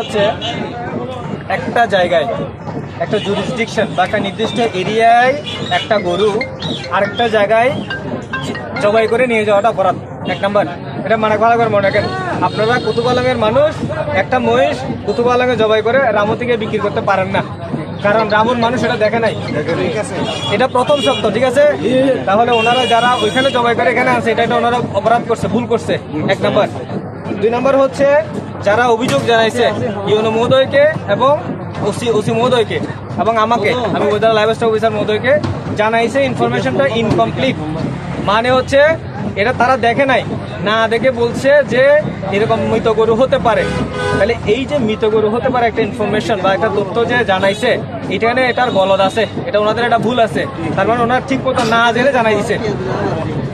হচ্ছে একটা জায়গায়, একটা জুরিসডিকশন বা একটা নির্দিষ্ট এরিয়ায় একটা গরু আরেকটা জায়গায় জবাই করে নিয়ে যাওয়াটা অপরাধ। এক নাম্বার, এটা মানে ভালো করে মনে রাখেন আপনারা কুতুবালামের মানুষ, একটা মহিষ কুতুবালামে জবাই করে রামতিকে বিক্রি করতে পারেন না। কারণ রামন মানুষ এটা দেখে নাই। এটা প্রথম শব্দ, ঠিক আছে? তাহলে ওনারা যারা ওইখানে জবাই করে এখানে আছে, এটা এটা ওনারা অপরাধ করছে, ভুল করছে। এক নাম্বার। দুই নম্বর হচ্ছে যারা অভিযোগ জানাইছে, ইউনো মহোদয়কে এবং ওসি ওসি মহোদয়কে এবং আমাকে, আমি ওয়েদার লাইভ স্টক অফিসার মহোদয়কে জানাইছে ইনফরমেশনটা ইনকমপ্লিট মানে হচ্ছে, এটা তারা দেখে নাই, না দেখে বলছে যে এরকম মৃত গরু হতে পারে। তাহলে এই যে মৃত গরু হতে পারে একটা ইনফরমেশন বা একটা তথ্য যে জানাইছে, এখানে এটার গলদ আছে, এটা ওনাদের একটা ভুল আছে। তার মানে ওনার ঠিক মতো না জেনে জানাই দিছে।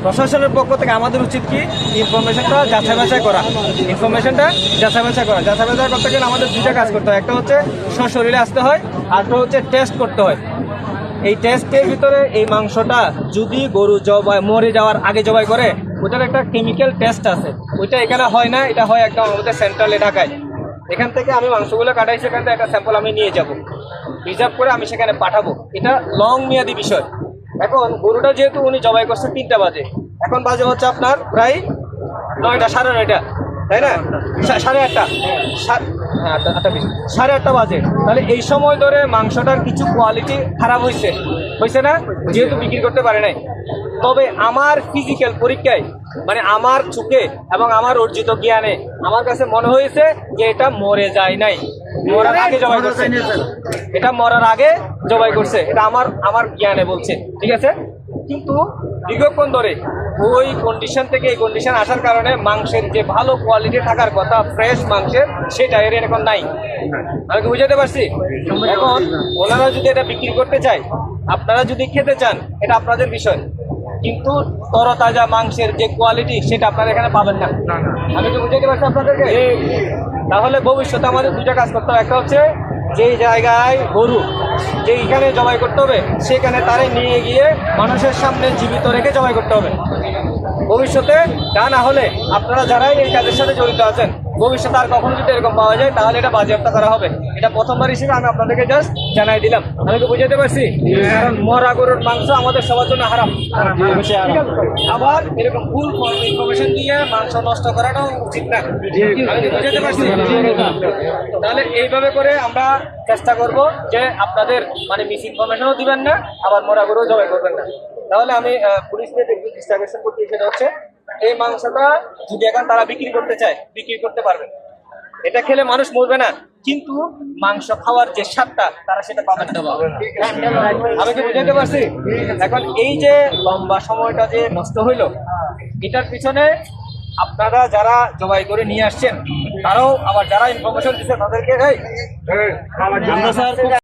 প্রশাসনের পক্ষ থেকে আমাদের উচিত কি ইনফরমেশনটা যাচাই বাছাই করা। ইনফরমেশনটা যাচাই বাছাই করা। যাচাই বাছাই করতে গেলে আমাদের দুইটা কাজ করতে হয়। একটা হচ্ছে সশরীরে আসতে হয়, আর একটা হচ্ছে টেস্ট করতে হয়। এই টেস্টের ভিতরে এই মাংসটা যদি গরু জবাই, মরে যাওয়ার আগে জবাই করে, ওটার একটা কেমিক্যাল টেস্ট আছে। ওইটা এখানে হয় না, এটা হয় একদম আমাদের সেন্ট্রালে ঢাকায়। এখান থেকে আমি মাংসগুলো কাটাই, সেখান থেকে একটা স্যাম্পল আমি নিয়ে যাব। রিজার্ভ করে আমি সেখানে পাঠাবো। এটা লং মেয়াদি বিষয়। এখন গরুটা যেহেতু উনি জবাই করছে তিনটা বাজে। এখন বাজে হচ্ছে আপনার প্রায় নয়টা সাড়ে নয়টা তাই না? সাড়ে আটটা। হ্যাঁ, আটটা সাড়ে আটটা বাজে। তাহলে এই সময় ধরে মাংসটার কিছু কোয়ালিটি খারাপ হয়েছে হয়েছে না? যেহেতু বিক্রি করতে পারে নাই। তবে আমার ফিজিক্যাল পরীক্ষায় মানে আমার চোখে এবং আমার অর্জিত জ্ঞানে আমার কাছে মনে হয়েছে যে এটা মরে যায় নাই। মরার আগে জবাই করছে। এটা মরার আগে জবাই করছে। এটা আমার আমার জ্ঞানে বলছে। ঠিক আছে? কিন্তু দীর্ঘক্ষণ ধরে ওই কন্ডিশন থেকে এই কন্ডিশন আসার কারণে মাংসের যে ভালো কোয়ালিটি থাকার কথা ফ্রেশ মাংসের সেটা এর এখন নাই। আমি কি বুঝাতে পারছি? এখন ওনারা যদি এটা বিক্রি করতে চায় আপনারা যদি খেতে চান এটা আপনাদের বিষয়। কিন্তু তরতাজা মাংসের যে কোয়ালিটি সেটা আপনারা এখানে পাবেন না। আমি কি বুঝাতে পারছি আপনাদেরকে? তাহলে ভবিষ্যতে আমাদের দুটা কাজ করতে হবে। একটা হচ্ছে যেই জায়গায় গরু যে এখানে জবাই করতে হবে সেখানে তারে নিয়ে গিয়ে মানুষের সামনে জীবিত রেখে জবাই করতে হবে। ভবিষ্যতে তা না হলে আপনারা যারাই এই কাজের সাথে জড়িত আছেন ভবিষ্যতে আর কখনো যদি এরকম পাওয়া যায় তাহলে এটা বাজেয়াপ্ত করা হবে। এটা প্রথমবার হিসেবে আমি আপনাদেরকে জাস্ট জানাই দিলাম। আমি কি বুঝাতে পারছি? কারণ মরা গরুর মাংস আমাদের সবার জন্য হারাম। আবার এরকম ভুল ইনফরমেশন দিয়ে মাংস নষ্ট করাটাও উচিত না। আমি কি বুঝাতে পারছি? তাহলে এইভাবে করে আমরা চেষ্টা করব যে আপনাদের মানে মিস ইনফরমেশনও দিবেন না আবার মরা গরু জবাই করবেন না। তাহলে আমি পুলিশকে একটু ডিস্ট্রাকশন করতে সেটা হচ্ছে এই মাংসটা যদি এখন তারা বিক্রি করতে চায় বিক্রি করতে পারবে। এটা খেলে মানুষ মরবে না কিন্তু মাংস খাওয়ার যে স্বাদটা তারা সেটা পাবে না। আমি কি বুঝাতে পারছি? এখন এই যে লম্বা সময়টা যে নষ্ট হইল এটার পিছনে আপনারা যারা জবাই করে নিয়ে আসছেন তারাও আবার যারা ইনফরমেশন দিচ্ছে তাদেরকে এই, আমরা স্যার খুব